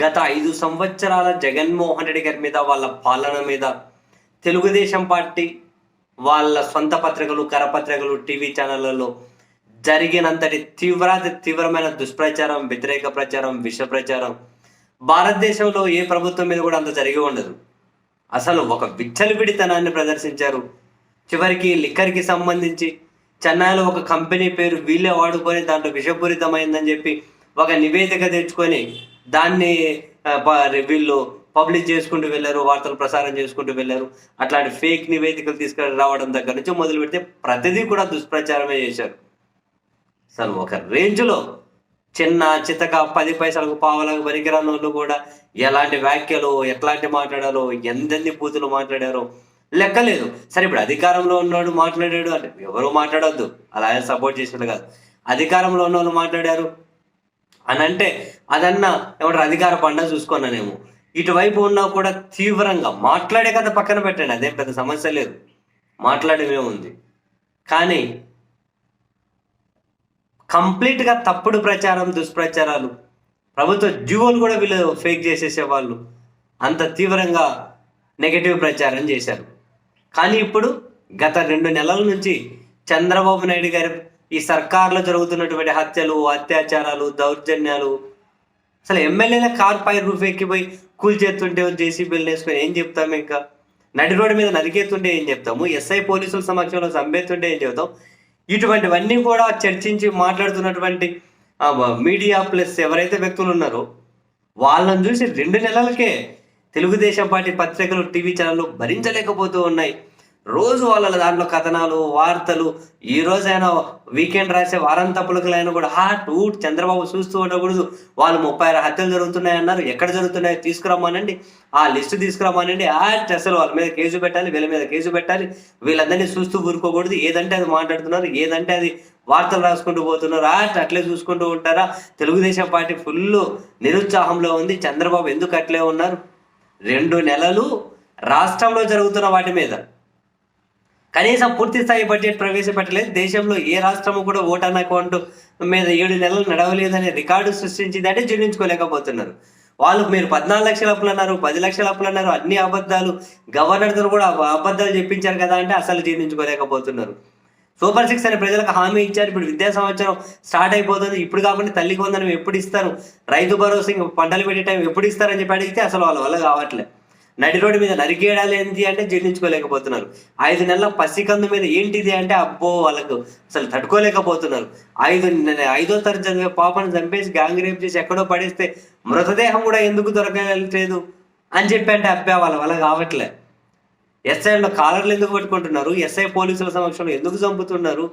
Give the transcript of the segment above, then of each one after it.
గత ఐదు సంవత్సరాల జగన్మోహన్ రెడ్డి గారి మీద వాళ్ళ పాలన మీద తెలుగుదేశం పార్టీ వాళ్ళ సొంత పత్రికలు కరపత్రికలు టీవీ ఛానళ్ళలో జరిగినంతటి తీవ్రాతి తీవ్రమైన దుష్ప్రచారం వ్యతిరేక ప్రచారం విష ప్రచారం భారతదేశంలో ఏ ప్రభుత్వం మీద కూడా అంత జరిగి ఉండదు. అసలు ఒక విచ్చలవిడితనాన్ని ప్రదర్శించారు. చివరికి లిక్కర్కి సంబంధించి చెన్నైలో ఒక కంపెనీ పేరు వీళ్ళే వాడుకొని దాంట్లో విషపూరితమైందని చెప్పి ఒక నివేదిక తెచ్చుకొని దాన్ని ప- వీళ్ళు పబ్లిష్ చేసుకుంటూ వెళ్ళారు వార్తలు ప్రసారం చేసుకుంటూ వెళ్ళారు. అట్లాంటి ఫేక్ నివేదికలు తీసుకొని రావడం దగ్గర నుంచి మొదలు పెడితే ప్రతిదీ కూడా దుష్ప్రచారమే చేశారు. అసలు ఒక రేంజ్లో చిన్న చితక పది పైసలకు పావలకు పనికిరాని వాళ్ళు కూడా ఎలాంటి వ్యాఖ్యలు ఎట్లాంటి మాట్లాడాలో ఎందెన్ని పూతులు మాట్లాడారో లెక్కలేదు. సరే ఇప్పుడు అధికారంలో ఉన్నాడు మాట్లాడాడు అంటే ఎవరు మాట్లాడొద్దు. అలా సపోర్ట్ చేసినట్టు కాదు. అధికారంలో ఉన్న వాళ్ళు మాట్లాడారు. అని అంటే అదన్నా ఎవరు అధికార పండ చూసుకున్నానేమో ఇటువైపు ఉన్నా కూడా తీవ్రంగా మాట్లాడే కథ పక్కన పెట్టండి అదేం పెద్ద సమస్య లేదు. మాట్లాడమే ఉంది. కానీ కంప్లీట్గా తప్పుడు ప్రచారం దుష్ప్రచారాలు ప్రభుత్వ జీవోలు కూడా వీళ్ళు ఫేక్ చేసేసేవాళ్ళు అంత తీవ్రంగా నెగటివ్ ప్రచారం చేశారు. కానీ ఇప్పుడు గత రెండు నెలల నుంచి చంద్రబాబు నాయుడు గారి ఈ సర్కార్లో జరుగుతున్నటువంటి హత్యలు అత్యాచారాలు దౌర్జన్యాలు. అసలు ఎమ్మెల్యేల కార్ పై రూఫ్ ఎక్కిపోయి కూల్చేస్తుంటే జేసీబీలు వేసుకొని ఏం చెప్తాము ఇంకా? నడి రోడ్డు మీద నరికేస్తుంటే ఏం చెప్తాము ఎస్ఐ పోలీసుల సమక్షంలో చంపేస్తుంటే ఏం చెప్తాం? ఇటువంటివన్నీ కూడా చర్చించి మాట్లాడుతున్నటువంటి మీడియా ప్లస్ ఎవరైతే వ్యక్తులు ఉన్నారో వాళ్ళని చూసి రెండు నెలలకే తెలుగుదేశం పార్టీ పత్రికలు టీవీ ఛానళ్ళు భరించలేకపోతూ ఉన్నాయి. రోజు వాళ్ళ దాంట్లో కథనాలు వార్తలు ఈ రోజైనా వీకెండ్ రాసే వారం తప్పులకలైనా కూడా హాట్ ఊట్ చంద్రబాబు చూస్తూ ఉండకూడదు. వాళ్ళు ముప్పై ఆరు హత్యలు జరుగుతున్నాయన్నారు. ఎక్కడ జరుగుతున్నాయి తీసుకురమ్మానండి. ఆ లిస్టు తీసుకురమ్మానండి. ఆ అసలు వాళ్ళ మీద కేసు పెట్టాలి వీళ్ళ మీద కేసు పెట్టాలి. వీళ్ళందరినీ చూస్తూ ఊరుకోకూడదు. ఏదంటే అది మాట్లాడుతున్నారు ఏదంటే అది వార్తలు రాసుకుంటూ పోతున్నారు. ఆ అట్లే చూసుకుంటూ ఉంటారా? తెలుగుదేశం పార్టీ ఫుల్ నిరుత్సాహంలో ఉంది. చంద్రబాబు ఎందుకు అట్లే ఉన్నారు? రెండు నెలలు రాష్ట్రంలో జరుగుతున్న వాటి మీద. కనీసం పూర్తి స్థాయి బడ్జెట్ ప్రవేశపెట్టలేదు. దేశంలో ఏ రాష్ట్రము కూడా ఓటాన్ అకౌంట్ మీద ఏడు నెలలు నడవలేదనే రికార్డు సృష్టించిందంటే జీర్ణించుకోలేకపోతున్నారు. వాళ్ళు మీరు పద్నాలుగు లక్షల అప్పులు అన్నారు పది లక్షల అప్పులు అన్నారు అన్ని అబద్ధాలు గవర్నర్తో కూడా అబద్ధాలు చెప్పించారు కదా అంటే అసలు జీర్ణించుకోలేకపోతున్నారు. సూపర్ సిక్స్ అని ప్రజలకు హామీ ఇచ్చారు. ఇప్పుడు విద్యా సంవత్సరం స్టార్ట్ అయిపోతుంది. ఇప్పుడు కాబట్టి తల్లికి వందనం ఎప్పుడు ఇస్తారు? రైతు భరోసా పంటలు పెట్టే టైం ఎప్పుడు ఇస్తారని చెప్పి అడిగితే అసలు వాళ్ళ వల్ల కావట్లే. నడి రోడ్డు మీద నరికేయడాలు ఏంటి అంటే జీర్ణించుకోలేకపోతున్నారు. ఐదు నెలల పసికందు మీద ఏంటిది అంటే అబ్బో వాళ్ళకు అసలు తట్టుకోలేకపోతున్నారు. ఐదు ఐదో తరగతి పాపను చంపేసి గ్యాంగ్ రేప్ చేసి ఎక్కడో పడేస్తే మృతదేహం కూడా ఎందుకు దొరకలేదు అని చెప్పి అంటే అబ్బా వాళ్ళ వల్ల కావట్లే. ఎస్ఐలో కాలర్లు ఎందుకు పట్టుకుంటున్నారు? ఎస్ఐ పోలీసుల సమక్షంలో ఎందుకు చంపుతున్నారు?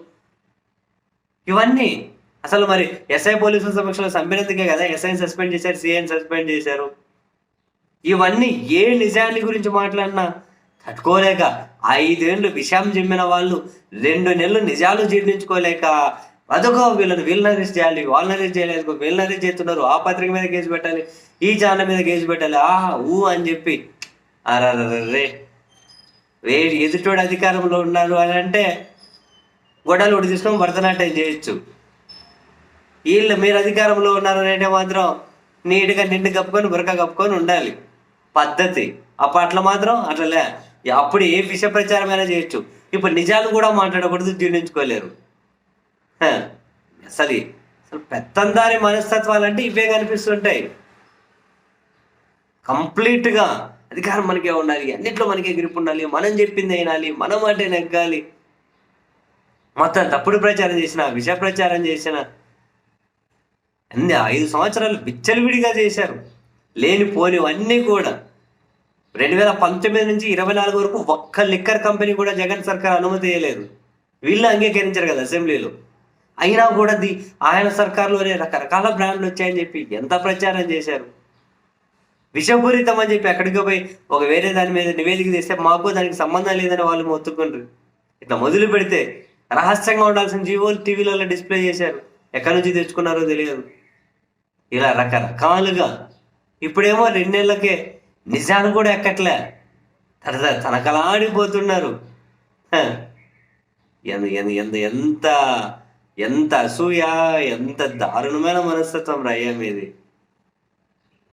ఇవన్నీ అసలు మరి ఎస్ఐ పోలీసుల సమక్షంలో చంపినందుకే కదా ఎస్ఐని సస్పెండ్ చేశారు సిఐని సస్పెండ్ చేశారు? ఇవన్నీ ఏ నిజాన్ని గురించి మాట్లాడినా తట్టుకోలేక ఐదేళ్ళు విషయం జిమ్మిన వాళ్ళు రెండు నెలలు నిజాలు జీర్ణించుకోలేక అదొక వీళ్ళని వీళ్ళని అరెస్ట్ చేయాలి వాళ్ళని అరెస్ట్ చేయలేదు వీళ్ళని అరెస్ట్ చేస్తున్నారు ఆ పత్రిక మీద కేసు పెట్టాలి ఈ ఛానల్ మీద కేసు పెట్టాలి ఆ ఊ అని చెప్పి అరే వేడి ఎదుటోడు అధికారంలో ఉన్నారు అని అంటే గొడవలు ఒకటి తీసుకొని భరతనాట్యం చేయొచ్చు. వీళ్ళు మీరు అధికారంలో ఉన్నారు అంటే మాత్రం నీట్గా నిండు కప్పుకొని బురక కప్పుకొని ఉండాలి. పద్ధతి. అప్పట్లో మాత్రం అట్లలే అప్పుడు ఏ విష ప్రచారమైనా చేయొచ్చు. ఇప్పుడు నిజాలు కూడా మాట్లాడకూడదు జీర్ణించుకోలేరు. అసలు అసలు పెత్తందారి మనస్తత్వాలు అంటే ఇవే కనిపిస్తుంటాయి. కంప్లీట్గా అధికారం మనకే ఉండాలి అన్నిట్లో మనకే గ్రిప్ ఉండాలి మనం చెప్పింది అయినాలి మనం అంటే నెగ్గాలి. మొత్తం తప్పుడు ప్రచారం చేసిన విష ప్రచారం చేసిన అన్ని ఐదు సంవత్సరాలు విచ్చలవిడిగా చేశారు. లేనిపోనివన్నీ కూడా. రెండు వేల పంతొమ్మిది నుంచి ఇరవై నాలుగు వరకు ఒక్క లిక్కర్ కంపెనీ కూడా జగన్ సర్కార్ అనుమతి ఇవ్వలేదు వీళ్ళు అంగీకరించారు కదా అసెంబ్లీలో. అయినా కూడా ది ఆయన సర్కార్లోనే రకరకాల బ్రాండ్లు వచ్చాయని చెప్పి ఎంత ప్రచారం చేశారు? విషపూరితం అని చెప్పి ఎక్కడికి పోయి ఒక వేరే దాని మీద నివేదిక చేస్తే మాకు దానికి సంబంధం లేదని వాళ్ళు మొత్తుకుంటారు ఇట్లా మొదలు పెడితే రహస్యంగా ఉండాల్సిన జీవోలు టీవీలలో డిస్ప్లే చేశారు. ఎక్కడి నుంచి తెచ్చుకున్నారో తెలియదు. ఇలా రకరకాలుగా ఇప్పుడేమో రెండేళ్ళకే నిజాన్ని కూడా ఎక్కట్లే. తన తనకలాడిపోతున్నారు. ఎంత ఎంత ఎంత ఎంత అసూయ ఎంత దారుణమైన మనస్తత్వం రయ్య మీది.